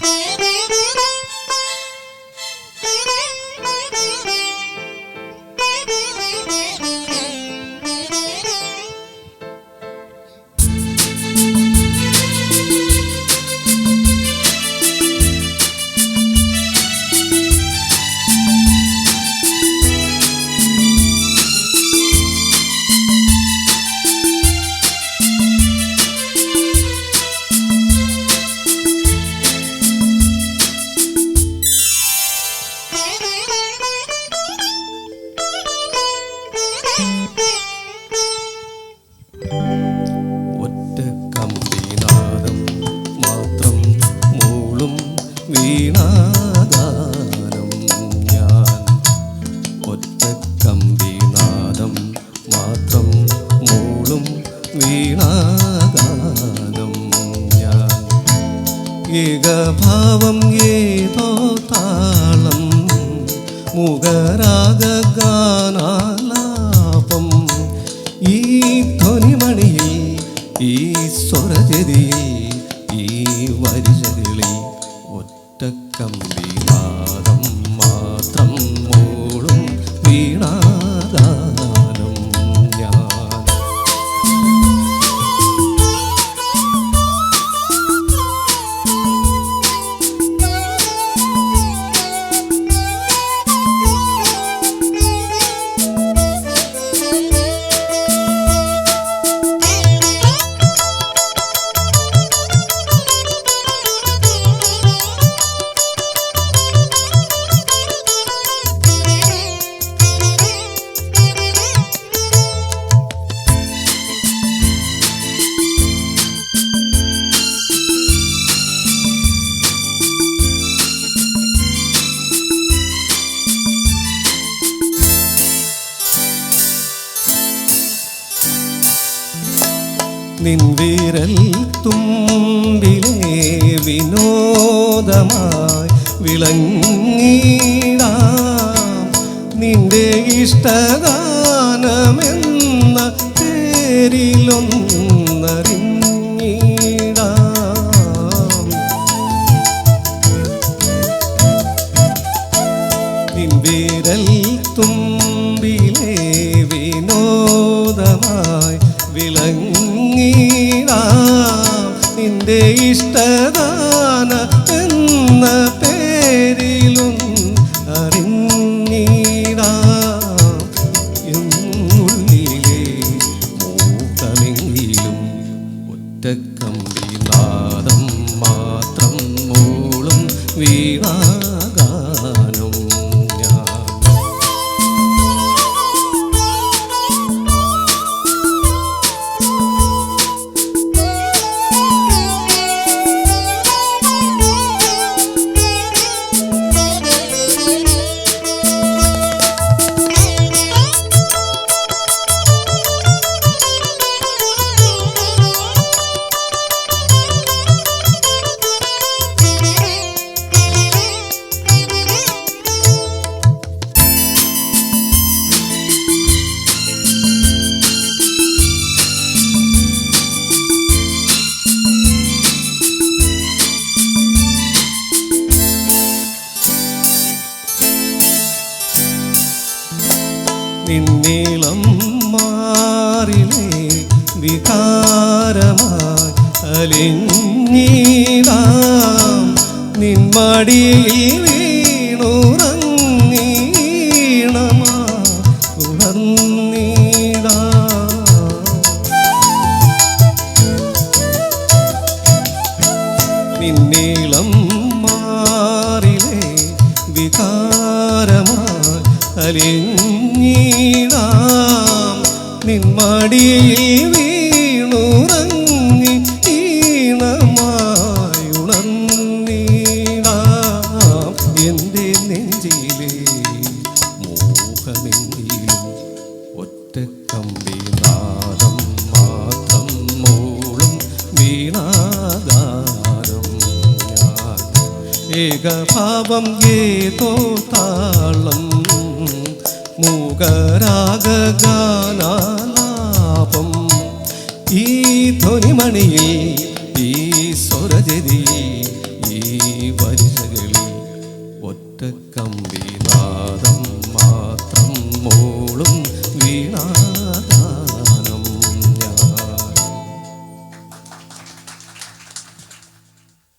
ഒറ്റ വീണാഗാനം ഏകഭാവം ഏതോ താളം മുഖരാഗാനാലാപം ഈ ധ്വനിമണിയിൽ ഈ സ്വരചരി ഈ വരിചരിളി ഒറ്റ കമ്പിനാദം നിൻവിരൽ തുമ്പിലേ വിനോദമായി വിളങ്ങിടാം. നിന്റെ ഇഷ്ടഗാനമെന്ന പേരിലൊന്നറിഞ്ഞിടാം. നിൻ വിരൽ വിനോദമായി നിന്റെ ഇഷ്ടദാന എന്ന പേരിലും അറിഞ്ഞീടാ. എന്നുള്ളിലെ ഒറ്റ ഒറ്റക്കമ്പി നിന്നീളം മാറിലെ വികാരമായി അലിഞ്ഞിടാം. നിൻമടിയിൽ വീണുറങ്ങീണമാ ഉണർന്നിടാം. നിന്നീളം മാറിലെ വികാരമായി അലിഞ്ഞിടാം. നിന്മടിയിൽ വീണുറങ്ങി ഈണമായി ഉണർന്നിടാം. എന്റെ നെഞ്ചിലെ മോഹമെങ്കിലും ഒറ്റ കമ്പി നാദം മാത്രം മൂളും വീണാദാരം ഞാൻ. ഏകഭാവം ഏതോ താളം മൂകരാഗാനാലാപം ഈ ധ്വനിമണിയിൽ